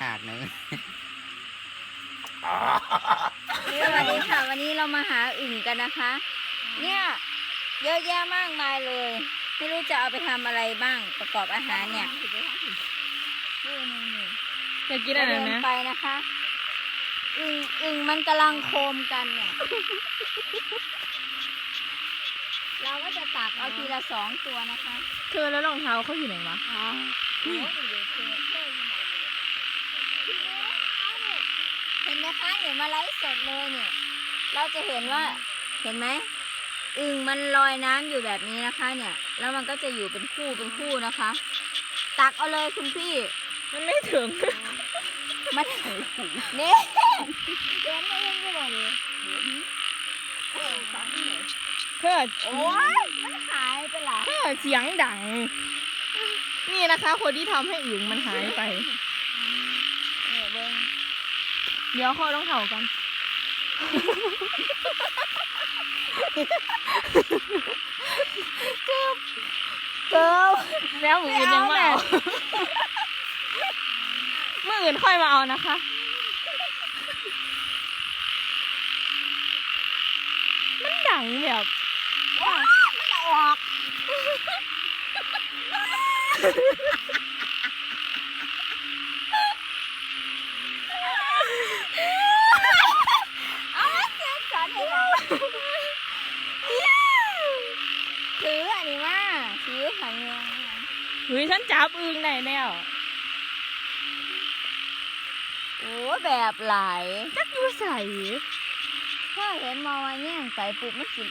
ถาดหนึ่งสวัสดีค่ะ วันนี้เรามาหาอึ่งกันนะคะ เนี่ยเยอะแยะมากมายเลย ไม่รู้จะเอาไปทำอะไรบ้างประกอบอาหารเนี่ยนี่นี่นี่จะกินอะไรเดินนะ ไปนะคะอึ่งอึ่งมันกำลังโคมกันเนี่ย เราก็จะตักเอาทีละสองตัวนะคะ เธอแล้วรองเท้าเขาอยู่ไหนวะ อ๋อโอ้ยเดี๋ยวเจอ เจออยู่ไหนเห็นไหมคะเนี่ยมาไลฟ์สดเลยเนี่ย เราจะเห็นว่าเห็นไหมอึ่งมันลอยน้ำอยู่แบบนี้นะคะ เนี่ย แล้วมันก็จะอยู่เป็นคู่เป็นคู่นะคะ ตักเอาเลยคุณพี่ มันไม่ถึง มันนี่เดินไม่ยังไม่บอกเลยเธอโอ้ยมันหายไปละเธอเสียงดัง นี่นะคะ คนที่ทำให้อึ่งมันหายไปเนี่ยเบิ้ง เดี๋ยวข้อต้องเถ่ากันเกิลแล้วมืออื่นยังไม่ไม่เอาเอามืออื่นค่อยมาเอานะคะมันดังแบบว้าวมันเอาออกเอาไว้เซ็กสอนให้เราถืออันนี้มาถือขันเงิน เฮ้ยฉันจับอึ่งได้แล้วโอ้แบบหลายจักอยู่ใส่ถ้าเห็นมองว่าแย่งใส่ปุ๊บมันสิ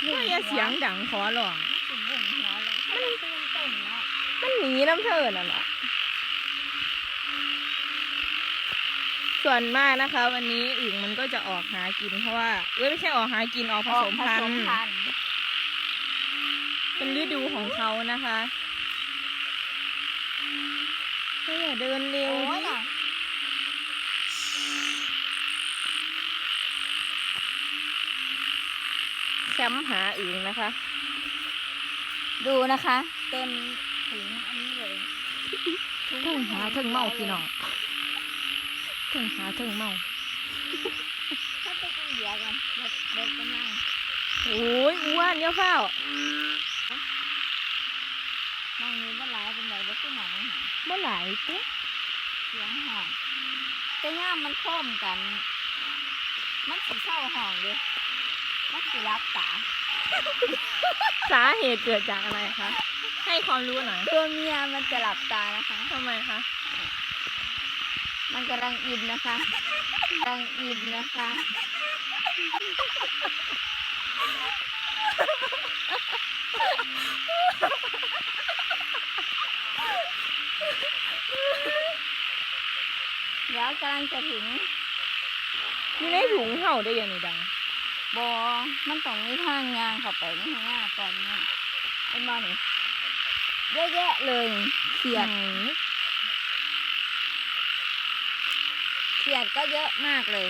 ไม่อย่าเสียงดังขอร้องมันสิบุ่งหัวเลยมันตื่นเต้นเนาะมันหนีน้ำเธอน่ะนะส่วนมากนะคะ วันนี้อึ่งมันก็จะออกหากินเพราะว่าเอ้ยไม่ใช่ออกหากินออกผสมพันออกผธุ์สพันธุ์เป็นฤดูของเขานะคะ เฮ้ยอย่าเดินเร็วโอ้ยดิน่ะแคมป์หาอึ่งนะคะ ดูนะคะ เต็มถุงอันนี้เลยเทิงหาเทิงเมาพี่น้องเทิงหาเทิงเมาถ้าไปกินเหยื่อกันเด็กเด็กกำลังโอ้ยอ้วนเยอะเฝ้าม องนี้ว่าหลายเป็นไหนว่าขึ้นหนัง หาเมื่อไหร่ปุ๊บเสียงห่องแต่ย่ามมันโค้มกัน มันสีเศร้าห่องเลยมันสีรับตาสาเหตุเกิดจากอะไรคะ ให้ความรู้หน่อยตัวเมียมันจะหลับตานะคะ ทำไมคะ มันกำลังอินนะคะกำลังอินนะคะ เดี๋ยวกำลังจะถึงอยู่ในถุงเห่าได้ยังไงดังบอมันต้องมีทางยางเข้าไปนี่ข้างหน้าก่อนเนี่ยเป็นบอนี่เยอะแยะเลยเขียดไหนเขียดก็เยอะมากเลย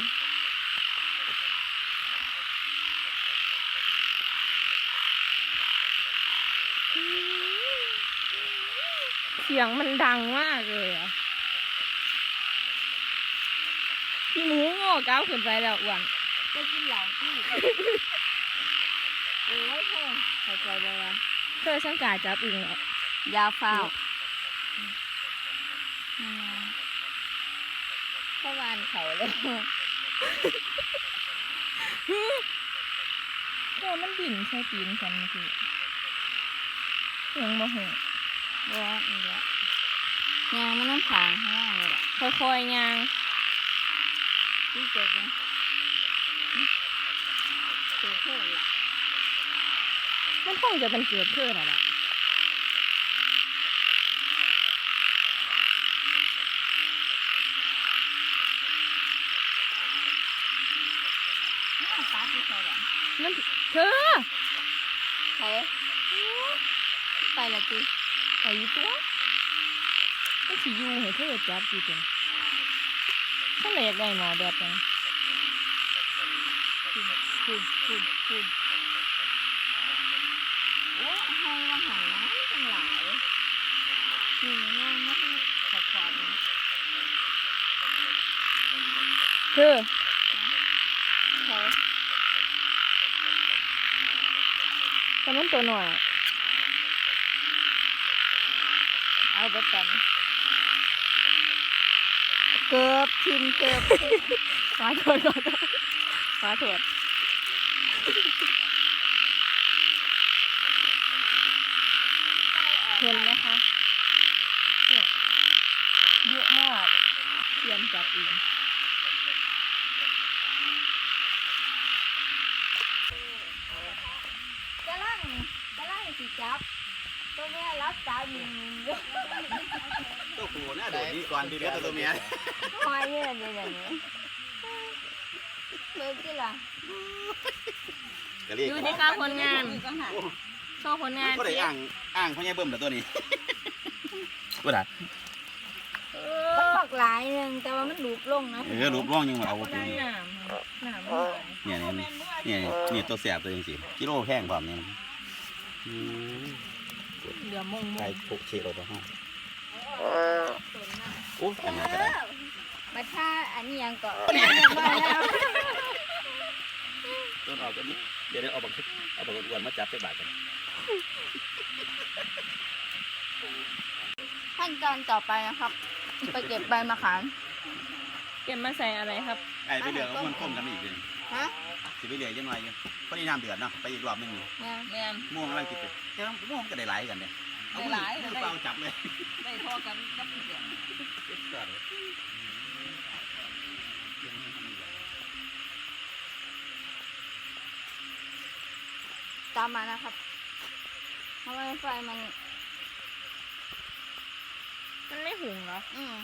เสียงมันดังมากเลยอะพี่หมูโง่ก้าวขึ้นไปแล้วอ้วนจะกินเหล่าพี่โอ้ยเธอเข้าใจเลยว่าเธอช่างกล้าจับอึ่งแล้วยาฟ้าวอืมเข้าวานเขาเลยเธอมันดิ่นใช่ตีนฉันเมื่อกี้ยังโมโห บออีกแล้วยางมันน้ำผางข้างล่างเลยแหละค่อยๆยางพี่เจ็บไหมเจ็บเท่าไหร่มันคงจะเป็นเกิดเพื่อนอะแหละน้ำตาที่ใส่แบบมันเธอใส่ไปละจี ไอ้ตัวมันสิอยูให้เธอจับจีจังฉันเลยอยากได้หมอแบบนั้นคุณคุณคุณคุณโอ้ให้ว่าหันน้ำจังหลายนี่ย่างไม่ให้ขอขอบๆนะคือแต่มันตัวหน่อย เอาไปกันเกือบทิมเกือบทิมขอโทษขอโทษขอโทษเห็นไหมคะเนี่ยเยอะมากเตรียมจับเอง กำลังกำลังสิจับ ตัวเนี้ยรับจับอยู่อยู่ ตัวผู้น่าโดดดีก่อนดีเหลือแต่ตัวเมียหอยเนี่ยเดี๋ยวนี้เบิกที่ล่ะก็เรียกดูดิคะผลงานโชว์ผลงานก็ได้อ่างอ่างพ่อใหญ่เบิ่มแต่ตัวนี้ก็ได้เอมันอบอกหลายนึงแต่ว่ามันหลุบลงนะเออรูปร่องยังมาเอาตัวนี้เนี่ยเนี่ยเนี่ยตัวแสบตัวยังสิกิโลแพงความเนี่ย เหลือมงมไก่งพกเชโรตัวห้องโอ้อันนี้ก็ได้มาถ้าอันนี้ยังเกาะต้นออกกันนี้เดี๋ยวเดี๋ยวเอาบังคับเอาบังอ้วนมาจับไปบาดกันขั้นตอนต่อไปนะครับ ไปเก็บใบมะขามเก็บมาใส่อะไรครับไอ้ไปเหลือก็มันต้มกันอีกเลยฮะ สิไปเหลือยังไงอยู่พอดีน้ำเดือดเนาะไปอีกรอบหนึงนี่แม่แม่นม่วงกำลังกินไปแต่ว่าม่วงก็ได้หลายกันเนี่ยเอามือได้หลายมือเปล่าจับเลยได้ทอกันกับเสียงตามมานะครับทำไมไฟมัน มันไม่หุงเหรออืม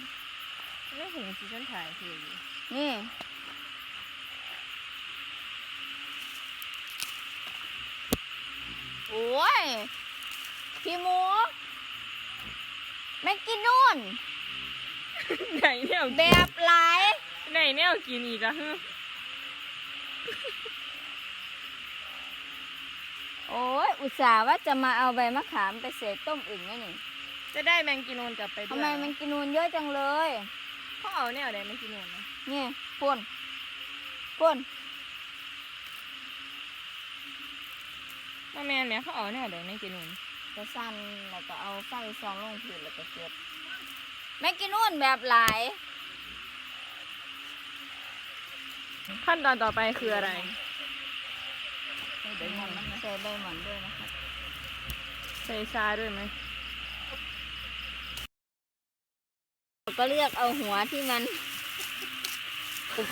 มันไม่หุงสิฉันถ่ายคืออยู่นี่ โอ้ย พี่หมู แม็กกินนู่นไหนแนวแบบหลายไหนแนวกินอีกอะฮึโอ้ย อุตส่าห์ว่าจะมาเอาใบมะขามไปเสกต้มอึ่งนี่นี่จะได้แมงกินูนกลับไปด้วยทำไมมันกินนูนเยอะจังเลย เขาเอาแนวไหนแมงกินูนนะนี่ป่นป่น ว่าแมนเนี่ยเขาเอาแนวไหนแมงกินูนจะสั้นแล้วก็เอาไฟซองลงผืนแล้วก็เก็บแม็กกินนูนแบบหลาย ขั้นตอนต่อไปคืออะไรใส่ใบหมอนใส่ใบหมอนด้วยนะครับใส่ซาด้วยไหมก็เลือกเอาหัวที่มัน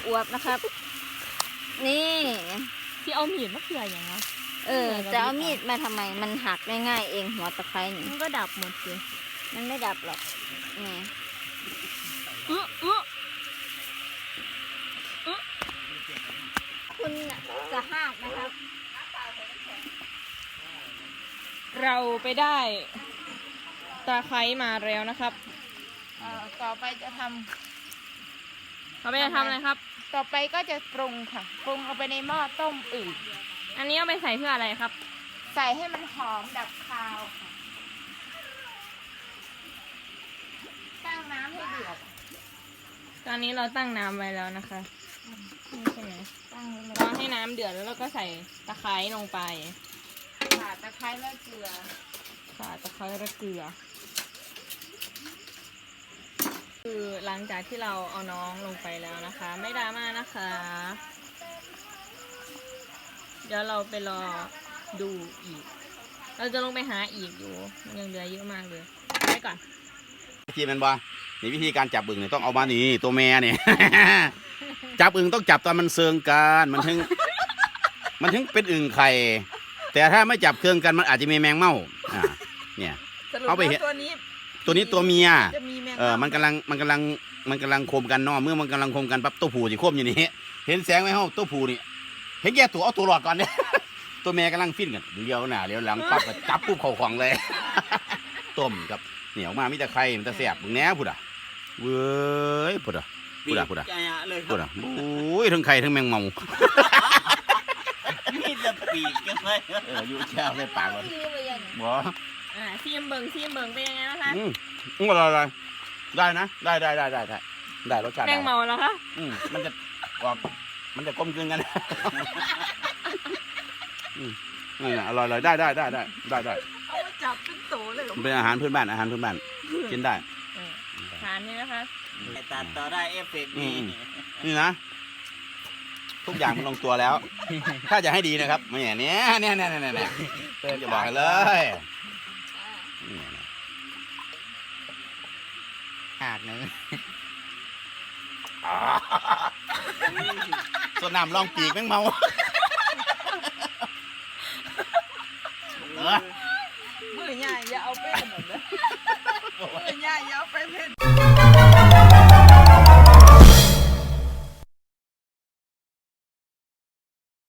อวบๆนะครับ นี่ ที่เอามีดมาเผื่ออย่างวะ เออจะเอามีดมาทำไมมันหักได้ง่ายเองหัวตะไคร้นี่มันก็ดับหมดสิมันไม่ดับหรอกนี่อื้ออื้อคุณจะหักนะครับ เราไปได้ตะไคร้มาแล้วนะครับเอ่อต่อไปจะทเขาไปจะทำอะไรครับำต่อไปก็จะปรุงค่ะ ปรุงเอาไปในหม้อต้มอึ่ง อันนี้เอาไปใส่เพื่ออะไรครับ ใส่ให้มันหอมดับคาวค่ะตั้งน้ำให้เดือดตอนนี้เราตั้งน้ำไว้แล้วนะคะนี่ใช่ไหมตั้งไว้เลยรอให้น้ำเดือดแล้วเราก็ใส่ตะไคร้ลงไปค่ะตะไคร้และเกลือค่ะตะไคร้และเกลือ คือหลังจากที่เราเอาน้องลงไปแล้วนะคะ ไม่ดราม่านะคะ เดี๋ยวเราไปรอดูอีก เราจะลงไปหาอีกอยู่ มันยังเหลือเยอะมากเลยไปก่อนวิธีมันบ่นี่วิธีการจับอึ่งเนี่ยต้องเอามานี่ตัวแม่เนี่ย จับอึ่งต้องจับตอนมันเซิงกันมันถึง มันถึงเป็นอึ่งไข่ แต่ถ้าไม่จับเครื่องกันมันอาจจะมีแมงเม่าอ่าเนี่ย สรุปเอาไปเห็นตัวนี้ตัวนี้ตัวเมีย จะมีแมงเออ มันกำลัง มันกำลัง มันกำลังโคมกันเนาะเมื่อมันกำลังโคมกันปั๊บตัวผู้จะโคมอยู่นี่ เห็นแสงไหมเฮาตัวผู้นี่เห็นแก่ตัวเอาตัวรอดก่อนเนี่ยตัวแม่กำลังฟินกันเลี้ยวหน้าเลี้ยวหลังปั๊บก็จับปุ๊บเข้าของเลยต้มกับเหนียวมามีแต่ไข่มันแต่แสบบึงแหน่พุดอะเว้ยพุดอะพุดอะพุดอะพุดอะโอ้ยทั้งไข่ทั้งแมงเมามีแต่ปีกกันเลยเอออยู่แช่ในปากมันดีไปยังบ่อ่าซีมเบิงซีมเบิงเป็นยังไงนะคะอืมอืมอะไรอะไรได้นะได้ได้ได้ได้ได้ได้รสชาติแมได้งเมาแล้วคะอืมมันจะออก มันจะกลมกลืนกัน อืมนี่นะอร่อยเลยได้ได้ได้ได้ได้ได้เอามาจับเป็นโตเลยเหรอมันเป็นอาหารพื้นบ้านอาหารพื้นบ้านกินได้ เออทานนี่นะคะ ตัดต่อได้เอฟเฟกต์ดีอืม นี่นะทุกอย่างมันลงตัวแล้ว ถ้าจะให้ดีนะครับไม่อย่างเนี้ยเนี่ยเนี่ยเนี่ยเนี่ยจะบอกให้เลยนี่นะหักหนึ่ง ส่วนน้ำลองปีกแม่งเมา